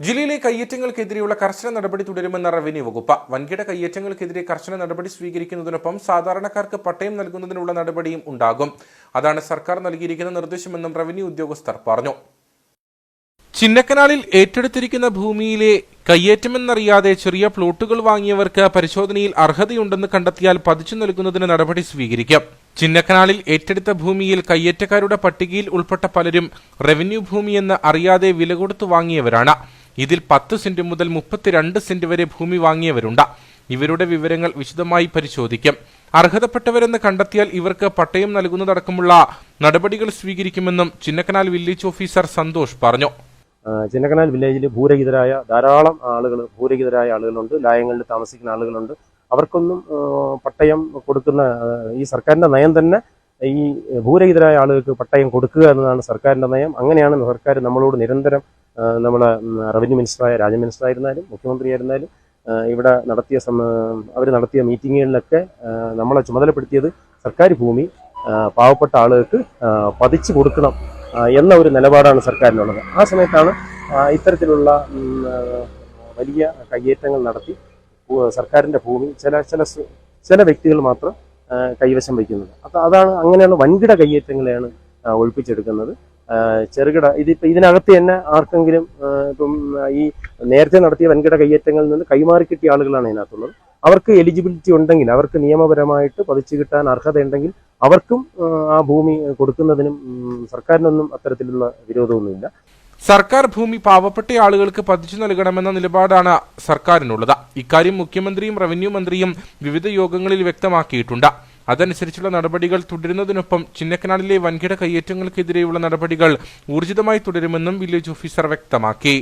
ജില്ലയിലെ കയ്യേറ്റങ്ങൾക്കെതിരെയുള്ള കർശന നടപടി തുടരുമെന്ന റവന്യൂ വകുപ്പ്. വൻകിട കയ്യേറ്റങ്ങൾക്കെതിരെ കർശന നടപടി സ്വീകരിക്കുന്നതിനൊപ്പം സാധാരണക്കാർക്ക് പട്ടയം നൽകുന്നതിനുള്ള നടപടിയും ഉണ്ടാകും. അതാണ് സർക്കാർ നൽകിയിരിക്കുന്ന നിർദ്ദേശമെന്നും റവന്യൂ ഉദ്യോഗസ്ഥർ പറഞ്ഞു. ചിന്നക്കനാലിൽ ഏറ്റെടുത്തിരിക്കുന്ന ഭൂമിയിലെ കയ്യേറ്റമെന്നറിയാതെ ചെറിയ പ്ലോട്ടുകൾ വാങ്ങിയവർക്ക് പരിശോധനയിൽ അർഹതയുണ്ടെന്ന് കണ്ടെത്തിയാൽ പതിച്ചു നൽകുന്നതിന് നടപടി സ്വീകരിക്കും. ചിന്നക്കനാളിൽ ഏറ്റെടുത്ത ഭൂമിയിൽ കയ്യേറ്റക്കാരുടെ പട്ടികയിൽ ഉൾപ്പെട്ട പലരും റവന്യൂ ഭൂമിയെന്ന് അറിയാതെ വില കൊടുത്തു വാങ്ങിയവരാണ്. ഇതിൽ പത്ത് സെന്റ് മുതൽ മുപ്പത്തിരണ്ട് സെന്റ് വരെ ഭൂമി വാങ്ങിയവരുണ്ട്. ഇവരുടെ വിവരങ്ങൾ വിശദമായി പരിശോധിക്കും. അർഹതപ്പെട്ടവരെന്ന് കണ്ടെത്തിയാൽ ഇവർക്ക് പട്ടയം നൽകുന്നതടക്കമുള്ള നടപടികൾ സ്വീകരിക്കുമെന്നും ചിന്നക്കനാൽ വില്ലേജ് ഓഫീസർ സന്തോഷ് പറഞ്ഞു. ചിന്നക്കനാൽ വില്ലേജിൽ ഭൂരഹിതരായ ധാരാളം ആളുകൾ ഭൂരഹിതരായ ആളുകളുണ്ട് ലായങ്ങളിൽ താമസിക്കുന്ന ആളുകളുണ്ട്. അവർക്കൊന്നും പട്ടയം കൊടുക്കുന്ന ഈ സർക്കാരിന്റെ നയം തന്നെ ഈ ഭൂരഹിതരായ ആളുകൾക്ക് പട്ടയം കൊടുക്കുക എന്നതാണ് സർക്കാരിന്റെ നയം. അങ്ങനെയാണ് സർക്കാർ നമ്മളോട് നിരന്തരം നമ്മളെ റവന്യൂ മിനിസ്റ്ററായ ആയിരുന്നാലും മുഖ്യമന്ത്രിയായിരുന്നാലും ആയിരുന്നാലും ഇവിടെ നടത്തിയ അവർ നടത്തിയ മീറ്റിങ്ങുകളിലൊക്കെ നമ്മളെ ചുമതലപ്പെടുത്തിയത് സർക്കാർ ഭൂമി പാവപ്പെട്ട ആളുകൾക്ക് പതിച്ചു കൊടുക്കണം എന്ന ഒരു നിലപാടാണ് സർക്കാരിനുള്ളത്. ആ സമയത്താണ് ഇത്തരത്തിലുള്ള വലിയ കയ്യേറ്റങ്ങൾ നടത്തി സർക്കാരിന്റെ ഭൂമി ചില ചില ചില വ്യക്തികൾ മാത്രം കൈവശം വയ്ക്കുന്നത്. അപ്പം അതാണ് അങ്ങനെയുള്ള വൻകിട കയ്യേറ്റങ്ങളെയാണ് ഒഴിപ്പിച്ചെടുക്കുന്നത്. ചെറുകിട ഇതിപ്പോ ഇതിനകത്ത് തന്നെ ആർക്കെങ്കിലും ഇപ്പം ഈ നേരത്തെ നടത്തിയ വൻകിട കയ്യേറ്റങ്ങളിൽ നിന്ന് കൈമാറി കിട്ടിയ ആളുകളാണ് ഇതിനകത്തുള്ളത്. അവർക്ക് എലിജിബിലിറ്റി ഉണ്ടെങ്കിൽ അവർക്ക് നിയമപരമായിട്ട് പതിച്ചു കിട്ടാൻ അർഹതയുണ്ടെങ്കിൽ അവർക്കും ആ ഭൂമി കൊടുക്കുന്നതിനും സർക്കാരിനൊന്നും അത്തരത്തിലുള്ള വിരോധമൊന്നുമില്ല. സർക്കാർ ഭൂമി പാവപ്പെട്ട ആളുകൾക്ക് പതിച്ചു നൽകണമെന്ന നിലപാടാണ് സർക്കാരിനുള്ളത്. ഇക്കാര്യം മുഖ്യമന്ത്രിയും റവന്യൂ മന്ത്രിയും വിവിധ യോഗങ്ങളിൽ വ്യക്തമാക്കിയിട്ടുണ്ട്. അതനുസരിച്ചുള്ള നടപടികൾ തുടരുന്നതിനൊപ്പം ചിന്നക്കനാലിലെ വൻകിട കയ്യേറ്റങ്ങൾക്കെതിരെയുള്ള നടപടികൾ ഊർജിതമായി തുടരുമെന്നും വില്ലേജ് ഓഫീസർ വ്യക്തമാക്കി.